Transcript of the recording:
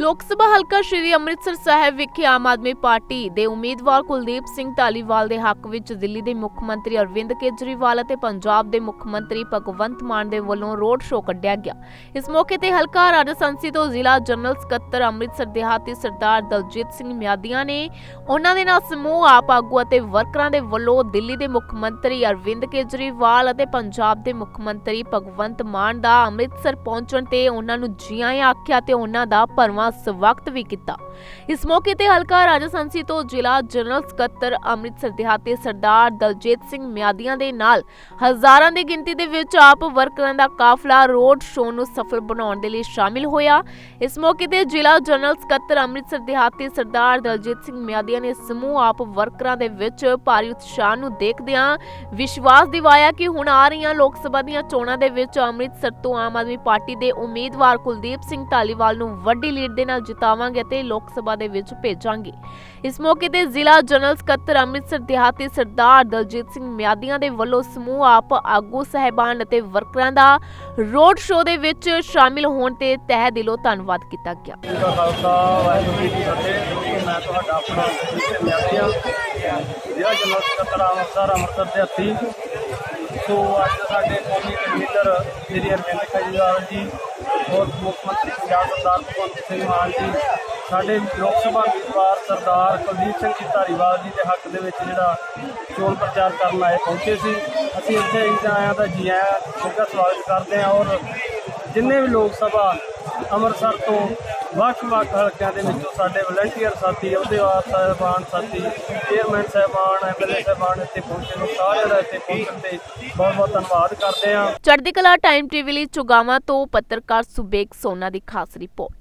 ਲੋਕ ਸਭਾ ਹਲਕਾ ਸ਼੍ਰੀ ਅੰਮ੍ਰਿਤਸਰ ਸਾਹਿਬ ਵਿਖੇ ਆਮ ਆਦਮੀ ਪਾਰਟੀ ਦੇ ਉਮੀਦਵਾਰ ਕੁਲਦੀਪ ਸਿੰਘ ਧਾਲੀਵਾਲ ਦੇ ਹੱਕ ਵਿੱਚ ਦਿੱਲੀ ਦੇ ਮੁੱਖ ਮੰਤਰੀ ਅਰਵਿੰਦ ਕੇਜਰੀਵਾਲ ਅਤੇ ਪੰਜਾਬ ਦੇ ਮੁੱਖ ਮੰਤਰੀ ਭਗਵੰਤ ਮਾਨ ਦੇ ਵੱਲੋਂ ਰੋਡ ਸ਼ੋਅ ਕੱਢਿਆ ਗਿਆ। ਇਸ ਮੌਕੇ ਤੇ ਹਲਕਾ ਰਾਜਸੰਸੀ ਤੋਂ ਜ਼ਿਲ੍ਹਾ ਜਨਰਲ ਸਕੱਤਰ ਅੰਮ੍ਰਿਤਸਰ ਦਿਹਾਤੀ ਸਰਦਾਰ ਦਲਜੀਤ ਸਿੰਘ ਮਿਆਦੀਆਂ ਨੇ ਉਹਨਾਂ ਦੇ ਨਾਲ ਸਮੂਹ, ਆਪ ਆਗੂ ਅਤੇ ਵਰਕਰਾਂ ਦੇ ਵੱਲੋਂ ਦਿੱਲੀ ਦੇ ਮੁੱਖ ਮੰਤਰੀ ਅਰਵਿੰਦ ਕੇਜਰੀਵਾਲ ਅਤੇ ਪੰਜਾਬ ਦੇ ਮੁੱਖ ਮੰਤਰੀ ਭਗਵੰਤ ਮਾਨ ਦਾ ਅੰਮ੍ਰਿਤਸਰ ਪਹੁੰਚਣ ਤੇ ਉਹਨਾਂ ਨੂੰ ਜੀ ਆਇਆਂ ਆਖਿਆ ਤੇ ਉਹਨਾਂ ਦਾ ਭਰਵਾਂ ਸਵਾਗਤ ਵੀ ਕੀਤਾ। ਇਸ ਮੌਕੇ ਤੇ ਹਲਕਾ ਰਾਜਸੰਸੀ ਤੋਂ ਜ਼ਿਲ੍ਹਾ ਜਨਰਲ ਸਕੱਤਰ ਅੰਮ੍ਰਿਤਸਰ ਦਿਹਾਤੀ ਸਰਦਾਰ ਦਲਜੀਤ ਸਿੰਘ ਮਿਆਦੀਆਂ ਦੇ ਨਾਲ ਹਜ਼ਾਰਾਂ ਦੀ ਗਿਣਤੀ ਦੇ ਵਿੱਚ ਆਪ ਵਰਕਰਾਂ ਦਾ ਕਾਫਲਾ ਰੋਡ ਸ਼ੋਅ ਨੂੰ ਸਫਲ ਬਣਾਉਣ ਦੇ ਲਈ ਸ਼ਾਮਿਲ ਹੋਇਆ। ਇਸ ਮੌਕੇ ਤੇ ਜ਼ਿਲ੍ਹਾ ਜਨਰਲ ਸਕੱਤਰ ਅੰਮ੍ਰਿਤਸਰ ਦਿਹਾਤੀ ਸਰਦਾਰ ਦਲਜੀਤ ਸਿੰਘ ਮਿਆਦੀਆਂ ਨੇ ਸਮੂਹ ਆਪ ਵਰਕਰਾਂ ਦੇ ਵਿੱਚ ਭਾਰੀ ਉਤਸ਼ਾਹ ਨੂੰ ਦੇਖਦਿਆਂ ਵਿਸ਼ਵਾਸ ਦਿਵਾਇਆ ਕਿ ਹੁਣ ਆ ਰਹੀਆਂ ਲੋਕ ਸਭਾ ਦੀਆਂ ਚੋਣਾਂ ਦੇ ਵਿੱਚ ਅੰਮ੍ਰਿਤਸਰ ਤੋਂ ਆਮ ਆਦਮੀ ਪਾਰਟੀ ਦੇ ਉਮੀਦਵਾਰ ਕੁਲਦੀਪ ਸਿੰਘ ਧਾਲੀਵਾਲ ਨੂੰ ਵੱਡੀ ਲੀਡ ਦੇ ਨਾਲ ਜਿਤਾਵਾਂਗੇ ਅਤੇ ਲੋਕ ਸਭਾ ਦੇ ਵਿੱਚ ਭੇਜਾਂਗੇ। ਇਸ ਮੌਕੇ ਤੇ ਜ਼ਿਲ੍ਹਾ ਜਨਰਲ ਸਕੱਤਰ ਅੰਮ੍ਰਿਤਸਰ ਦਿਹਾਤੀ ਸਰਦਾਰ ਦਲਜੀਤ ਸਿੰਘ ਮਿਆਦੀਆਂ ਦੇ ਵੱਲੋਂ ਸਮੂਹ ਆਪ ਆਗੂ ਸਹਿਬਾਨ ਅਤੇ ਵਰਕਰਾਂ ਦਾ ਰੋਡ ਸ਼ੋਅ ਦੇ ਵਿੱਚ ਸ਼ਾਮਿਲ ਹੋਣ ਤੇ ਤਹਿ ਦਿਲੋਂ ਧੰਨਵਾਦ ਕੀਤਾ ਗਿਆ। ਮੈਂ ਤੁਹਾਡਾ ਆਪਣਾ ਜੀ ਜਨਰਲ ਸਕੱਤਰ ਅੰਮ੍ਰਿਤਸਰ ਅੰਮ੍ਰਿਤਸਰ ਦੇ ਹੱਥੀ ਸੋ ਅੱਜ ਸਾਡੇ ਕੌਮੀ ਕਨਵੀਨਰ ਸ੍ਰੀ ਅਰਵਿੰਦ ਕੇਜਰੀਵਾਲ ਜੀ ਔਰ ਮੁੱਖ ਮੰਤਰੀ ਪੰਜਾਬ ਸਰਦਾਰ ਭਗਵੰਤ ਸਿੰਘ ਮਾਨ ਜੀ, ਸਾਡੇ ਲੋਕ ਸਭਾ ਉਮੀਦਵਾਰ ਸਰਦਾਰ ਕੁਲਦੀਪ ਸਿੰਘ ਜੀ ਧਾਰੀਵਾਲ ਜੀ ਦੇ ਹੱਕ ਦੇ ਵਿੱਚ ਜਿਹੜਾ ਚੋਣ ਪ੍ਰਚਾਰ ਕਰਨ ਆਏ ਪਹੁੰਚੇ ਸੀ। ਅਸੀਂ ਇੱਥੇ ਇਹਨਾਂ ਆਇਆ ਤਾਂ ਜੀ ਆਇਆਂ ਦਾ ਸਵਾਗਤ ਕਰਦੇ ਹਾਂ ਔਰ ਜਿੰਨੇ ਵੀ ਲੋਕ ਸਭਾ ਅੰਮ੍ਰਿਤਸਰ ਤੋਂ ਵੱਖ-ਵੱਖ ਹਲਕਿਆਂ ਦੇ ਵਿੱਚੋਂ ਸਾਡੇ ਵਲੰਟੀਅਰ ਸਾਥੀ, ਅਹੁਦੇਦਾਰ ਸਾਹਿਬਾਨ ਸਾਥੀ, ਚੇਅਰਮੈਨ ਸਾਹਿਬਾਨ ਐਮਐਲਏ ਸਾਹਿਬਾਨ ਇੱਥੇ ਪਹੁੰਚੇ ਨੂੰ। ਸਾਰਿਆਂ ਦਾ ਇੱਥੇ ਪਹੁੰਚਣ ਤੇ ਬਹੁਤ-ਬਹੁਤ ਧੰਨਵਾਦ ਕਰਦੇ ਹਾਂ। ਚੜ੍ਹਦੀ ਕਲਾ ਟਾਈਮ ਟੀਵੀ ਲਈ ਚੁਗਾਵਾਂ ਤੋਂ ਪੱਤਰਕਾਰ ਸੁਬੇਗ ਸੋਨਾ ਦੀ ਖਾਸ ਰਿਪੋਰਟ।